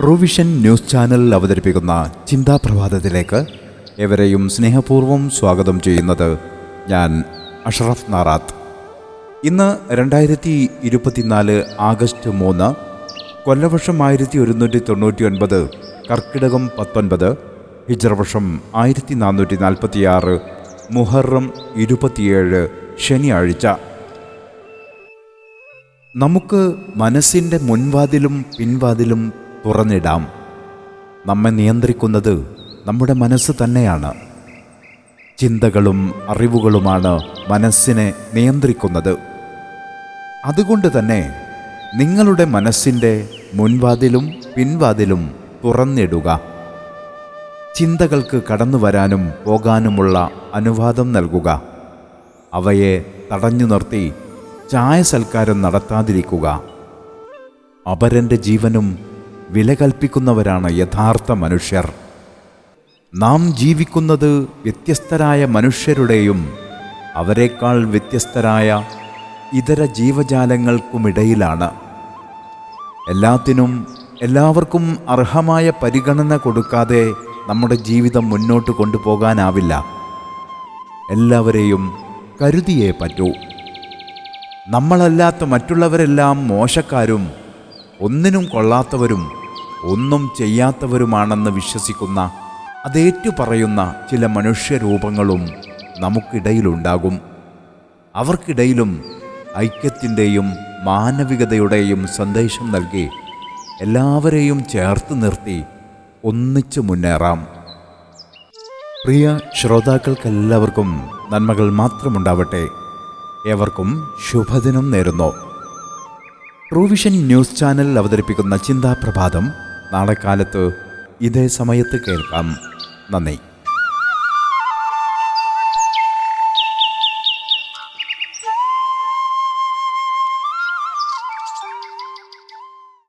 Provision news channel അവതരിപ്പിക്കുന്ന ചിന്താപ്രഭാതത്തിലേക്ക് എവരെയും സ്നേഹപൂർവം സ്വാഗതം ചെയ്യുന്നത് ഞാൻ അഷറഫ് നാറാത്ത്. ഇന്ന് രണ്ടായിരത്തി ഇരുപത്തിനാല് ആഗസ്റ്റ് മൂന്ന് കൊല്ലവർഷം ആയിരത്തി ഒരുന്നൂറ്റി തൊണ്ണൂറ്റി ഒൻപത് കർക്കിടകം പത്തൊൻപത് ഹിജറവർഷം ആയിരത്തി നാനൂറ്റി നാൽപ്പത്തിയാറ് മുഹറം ഇരുപത്തിയേഴ് ശനിയാഴ്ച. നമുക്ക് മനസ്സിന്റെ മുൻവാതിലും പിൻവാതിലും തുറന്നിടാം. നമ്മെ നിയന്ത്രിക്കുന്നത് നമ്മുടെ മനസ്സ് തന്നെയാണ്. ചിന്തകളും അറിവുകളുമാണ് മനസ്സിനെ നിയന്ത്രിക്കുന്നത്. അതുകൊണ്ട് തന്നെ നിങ്ങളുടെ മനസ്സിന്റെ മുൻവാതിലും പിൻവാതിലും തുറന്നിടുക. ചിന്തകൾക്ക് കടന്നു വരാനും പോകാനുമുള്ള അനുവാദം നൽകുക. അവയെ തടഞ്ഞു നിർത്തി ചായ സൽക്കാരം നടത്താതിരിക്കുക. അപരന്റെ ജീവനും വില കൽപ്പിക്കുന്നവരാണ് യഥാർത്ഥ മനുഷ്യർ. നാം ജീവിക്കുന്നത് വ്യത്യസ്തരായ മനുഷ്യരുടെയും അവരെക്കാൾ വ്യത്യസ്തരായ ഇതര ജീവജാലങ്ങൾക്കുമിടയിലാണ്. എല്ലാത്തിനും എല്ലാവർക്കും അർഹമായ പരിഗണന കൊടുക്കാതെ നമ്മുടെ ജീവിതം മുന്നോട്ട് കൊണ്ടുപോകാനാവില്ല. എല്ലാവരെയും കരുതിയേ പറ്റൂ. നമ്മളല്ലാത്ത മറ്റുള്ളവരെല്ലാം മോശക്കാരും ഒന്നിനും കൊള്ളാത്തവരും ഒന്നും ചെയ്യാത്തവരുമാണെന്ന് വിശ്വസിക്കുന്ന അതേറ്റു പറയുന്ന ചില മനുഷ്യരൂപങ്ങളും നമുക്കിടയിലുണ്ടാകും. അവർക്കിടയിലും ഐക്യത്തിന്റെയും മാനവികതയുടെയും സന്ദേശം നൽകി എല്ലാവരെയും ചേർത്ത് നിർത്തി ഒന്നിച്ചു മുന്നേറാം. പ്രിയ ശ്രോതാക്കൾക്കെല്ലാവർക്കും നന്മകൾ മാത്രമുണ്ടാവട്ടെ. ഏവർക്കും ശുഭദിനം നേരുന്നു. ട്രൂവിഷൻ ന്യൂസ് ചാനൽ അവതരിപ്പിക്കുന്ന ചിന്താപ്രഭാതം നാളെ കാലത്ത് ഇതേ സമയത്ത് കേൾക്കാം. നന്ദി.